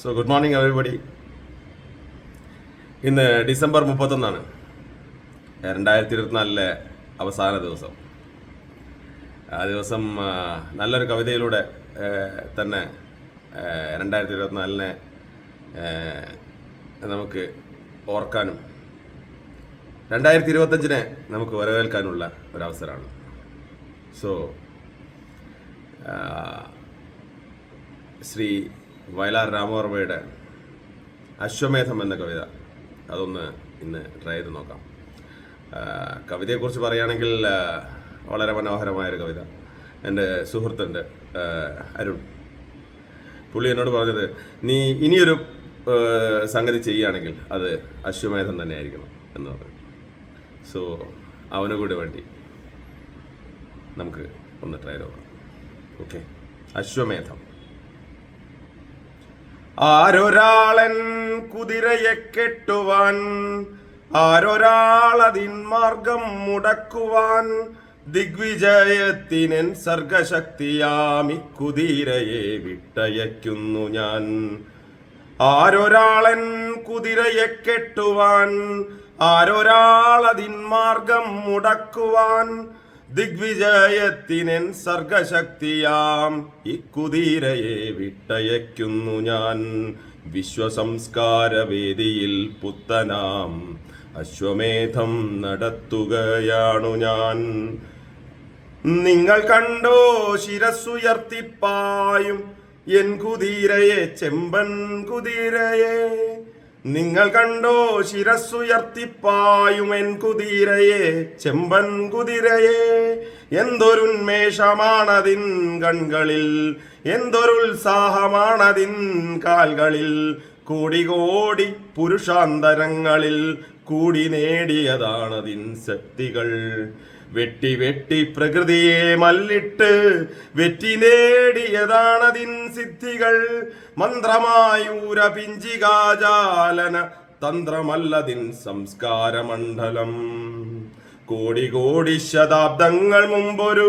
So good morning everybody ഇന്ന് December മുപ്പത്തൊന്നാണ്. രണ്ടായിരത്തി ഇരുപത്തിനാലിലെ അവസാന ദിവസം. ആ ദിവസം നല്ലൊരു കവിതയിലൂടെ തന്നെ രണ്ടായിരത്തി ഇരുപത്തിനാലിനെ നമുക്ക് ഓർക്കാനും രണ്ടായിരത്തി ഇരുപത്തഞ്ചിനെ നമുക്ക് വരവേൽക്കാനുള്ള ഒരവസരമാണ്. സോ ശ്രീ വയലാർ രാമവർമ്മയുടെ അശ്വമേധം എന്ന കവിത. അതൊന്ന് ഇന്ന് ട്രൈ ചെയ്ത് നോക്കാം. കവിതയെക്കുറിച്ച് പറയുകയാണെങ്കിൽ വളരെ മനോഹരമായൊരു കവിത. എന്റെ സുഹൃത്തുണ്ട് അരുൺ. പുള്ളി എന്നോട് പറഞ്ഞത് നീ ഇനിയൊരു സംഗതി ചെയ്യുകയാണെങ്കിൽ അത് അശ്വമേധം തന്നെ ആയിരിക്കണം എന്ന് പറഞ്ഞു. സോ അവന് കൂടി വേണ്ടി നമുക്ക് ഒന്ന് ട്രൈ നോക്കാം. ഓക്കെ അശ്വമേധം. ആരൊരാളൻ കുതിരയെ കെട്ടുവാൻ ആരൊരാളതിൻ മാർഗം മുടക്കുവാൻ ദിഗ്വിജയത്തിനൻ സർഗശക്തിയാമി കുതിരയെ വിട്ടയക്കുന്നു ഞാൻ. ആരൊരാളൻ കുതിരയെ കെട്ടുവാൻ ആരൊരാളതിൻ മാർഗം മുടക്കുവാൻ ദിഗ്വിജയത്തിനൻ സർഗശക്തിയാം. ഇക്കുതിരയെ വിട്ടയക്കുന്നു ഞാൻ. വിശ്വസംസ്കാരവേദിയിൽ പുത്തനാം. അശ്വമേധം നടത്തുകയാണു ഞാൻ. നിങ്ങൾ കണ്ടോ ശിരസുയർത്തിപ്പായും എൻ കുതിരയെ ചെമ്പൻ കുതിരയെ. നിങ്ങൾ കണ്ടോ ശിരസ്സുയർത്തിപ്പായും എൻ കുതിരയെ ചെമ്പൻ കുതിരയെ. എന്തൊരുന്മേഷമാണതിൻ കൺകളിൽ എന്തൊരുത്സാഹമാണതിൻ കാൽകളിൽ. കോടി കോടി പുരുഷാന്തരങ്ങളിൽ കൂടി നേടിയതാണതിൻ ശക്തികൾ. വെട്ടി വെട്ടി പ്രകൃതിയെ മല്ലിട്ട് വെറ്റി നേടിയതാണതിൻ സിദ്ധികൾ. മന്ത്രമായൂര പിഞ്ചികാജാലന തന്ത്രമല്ലതിൻ സംസ്കാരമണ്ഡലം. കോടി കോടി ശതാബ്ദങ്ങൾ മുമ്പൊരു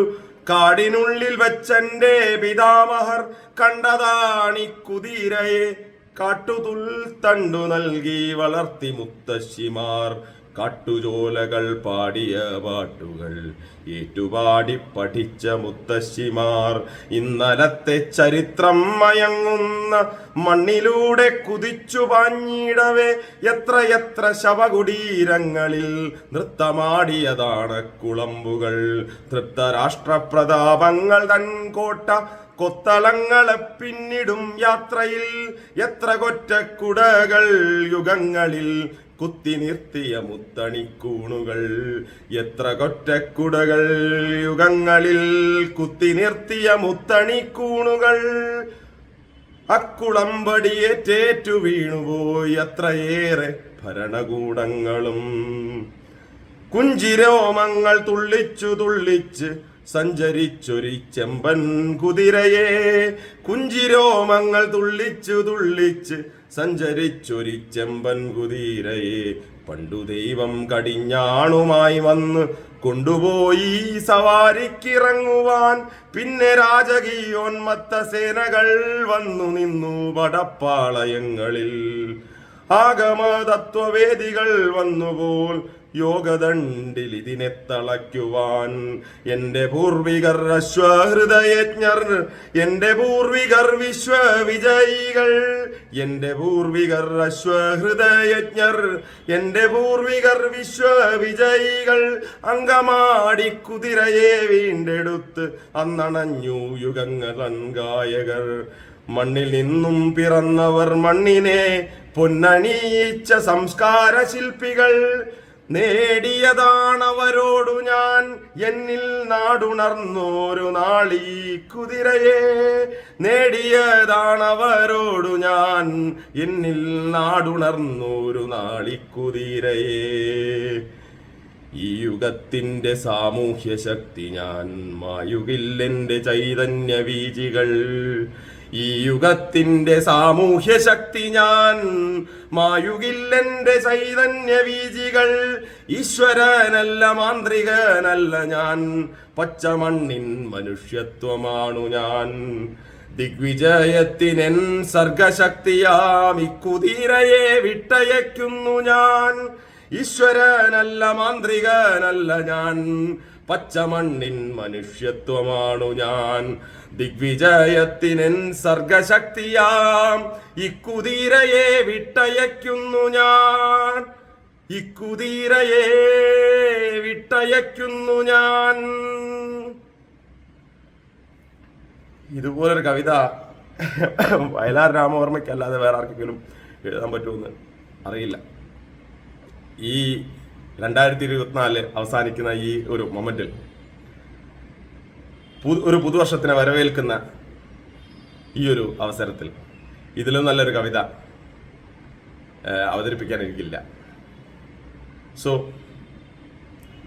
കാടിനുള്ളിൽ വെച്ചെന്റെ പിതാമഹർ കണ്ടതാണി കുതിരയെ കാട്ടുതുൽ തണ്ടു നൽകി വളർത്തി മുത്തശ്ശിമാർ. കാട്ടുജോലകൾ പാടിയ പാട്ടുകൾ. ഏറ്റുപാടി പഠിച്ച മുത്തശ്ശിമാർ ഇന്നലത്തെ ചരിത്രം മയങ്ങുന്ന മണ്ണിലൂടെ കുതിച്ചു പാഞ്ഞിടവേ. എത്രയെത്ര എത്ര ശവകുടീരങ്ങളിൽ നൃത്തമാടിയതാണ് കുളമ്പുകൾ. തൃപ്തരാഷ്ട്രപ്രതാപങ്ങൾ തൻ കോട്ട കൊത്തളങ്ങളെ പിന്നിടും യാത്രയിൽ. എത്ര കൊറ്റക്കുടകൾ യുഗങ്ങളിൽ കുത്തി നിർത്തിയ മുത്തണിക്കൂണുകൾ എത്ര കൊറ്റക്കുടകൾ യുഗങ്ങളിൽ കുത്തി നിർത്തിയ മുത്തണിക്കൂണുകൾ അക്കുളമ്പടിയേറ്റേറ്റു വീണുപോയി അത്രയേറെ ഭരണകൂടങ്ങളും. കുഞ്ചിരോമങ്ങൾ തുള്ളിച്ചു തുള്ളിച്ച് സഞ്ചരിച്ചൊരി ചെമ്പൻ കുതിരയെ കുഞ്ചിരോമങ്ങൾ തുള്ളിച്ചു തുള്ളിച്ച് സഞ്ചരിച്ചൊരി ചെമ്പൻ കുതിരയെ പണ്ടു ദൈവം കടിഞ്ഞാണുമായി വന്ന് കൊണ്ടുപോയി സവാരിക്കിറങ്ങുവാൻ. പിന്നെ രാജകീയോന്മത്ത സേനകൾ വന്നു നിന്നു പടപ്പാളയങ്ങളിൽ ആഗമതത്വവേദികൾ വന്നുപോൽ യോഗദണ്ഡിൽ ഇതിനെ തളയ്ക്കുവാൻ. എന്റെ പൂർവികർ അശ്വഹൃദയജ്ഞർ എന്റെ പൂർവികർ വിശ്വവിജയികൾ. എന്റെ പൂർവികർ അശ്വഹൃദയജ്ഞർ എന്റെ പൂർവികർ വിശ്വവിജയികൾ. അങ്കമാടി കുതിരയെ വീണ്ടെടുത്ത് അന്നണഞ്ഞു യുഗങ്ങൾ ഗായകർ മണ്ണിൽ നിന്നും പിറന്നവർ മണ്ണിനെ പൊന്നണിയിച്ച സംസ്കാര ശില്പികൾ നേടിയതാണവരോടു ഞാൻ എന്നിൽ നാടുണർന്നോരു നാളീ കുതിരയെ. നേടിയതാണവരോടു ഞാൻ എന്നിൽ നാടുണർന്നോരു നാളിക്കുതിരയെ ഈ യുഗത്തിന്റെ സാമൂഹ്യ ശക്തി ഞാൻ മായുകില്ലെന്റെ ചൈതന്യ വീജികൾ ഈ യുഗത്തിന്റെ സാമൂഹ്യ ശക്തി ഞാൻ മായുകില്ലെന്റെ ചൈതന്യ വീജികൾ ഈശ്വരനല്ല മാന്ത്രികനല്ല ഞാൻ. പച്ചമണ്ണിൻ മനുഷ്യത്വമാണു ഞാൻ. ദിഗ്വിജയത്തിനെൻ സർഗശക്തിയാം ഇക്കുതിരയെ വിട്ടയക്കുന്നു ഞാൻ. ഈശ്വരനല്ല മാന്ത്രികനല്ല ഞാൻ. പച്ചമണ്ണിൻ മനുഷ്യത്വമാണു ഞാൻ. ദിഗ്വിജയത്തിനൻ സർഗശക്തിയാം. ഇക്കുതീരയെ വിട്ടയക്കുന്നു ഞാൻ. ഇക്കുതീരയെ വിട്ടയക്കുന്നു ഞാൻ. ഇതുപോലൊരു കവിത വയലാർ രാമവർമ്മയ്ക്കല്ലാതെ വേറെ ആർക്കെങ്കിലും എഴുതാൻ പറ്റുമെന്ന് അറിയില്ല. ഈ രണ്ടായിരത്തി ഇരുപത്തിനാല് അവസാനിക്കുന്ന ഈ ഒരു മൊമെന്റിൽ ഒരു പുതുവർഷത്തിനെ വരവേൽക്കുന്ന ഈ ഒരു അവസരത്തിൽ ഇതിലും നല്ലൊരു കവിത അവതരിപ്പിക്കാൻ എനിക്കില്ല സോ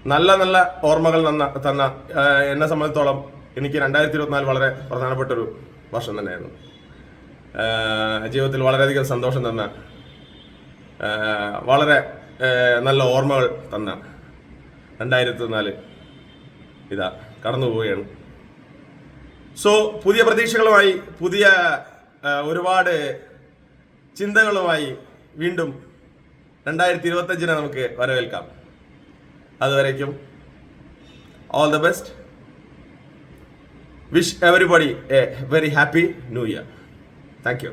നല്ല നല്ല ഓർമ്മകൾ തന്ന തന്ന എന്നെ സംബന്ധിച്ചോളം എനിക്ക് രണ്ടായിരത്തി ഇരുപത്തിനാല് വളരെ പ്രധാനപ്പെട്ട ഒരു വർഷം തന്നെയായിരുന്നു. ജീവിതത്തിൽ വളരെയധികം സന്തോഷം തന്ന വളരെ നല്ല ഓർമ്മകൾ തന്ന രണ്ടായിരത്തി നാല് ഇതാ കടന്നു പോവുകയാണ്. സോ പുതിയ പ്രതീക്ഷകളുമായി പുതിയ ഒരുപാട് ചിന്തകളുമായി വീണ്ടും രണ്ടായിരത്തി ഇരുപത്തഞ്ചിനെ നമുക്ക് വരവേൽക്കാം. അതുവരേക്കും all the best wish everybody a very happy new year thank you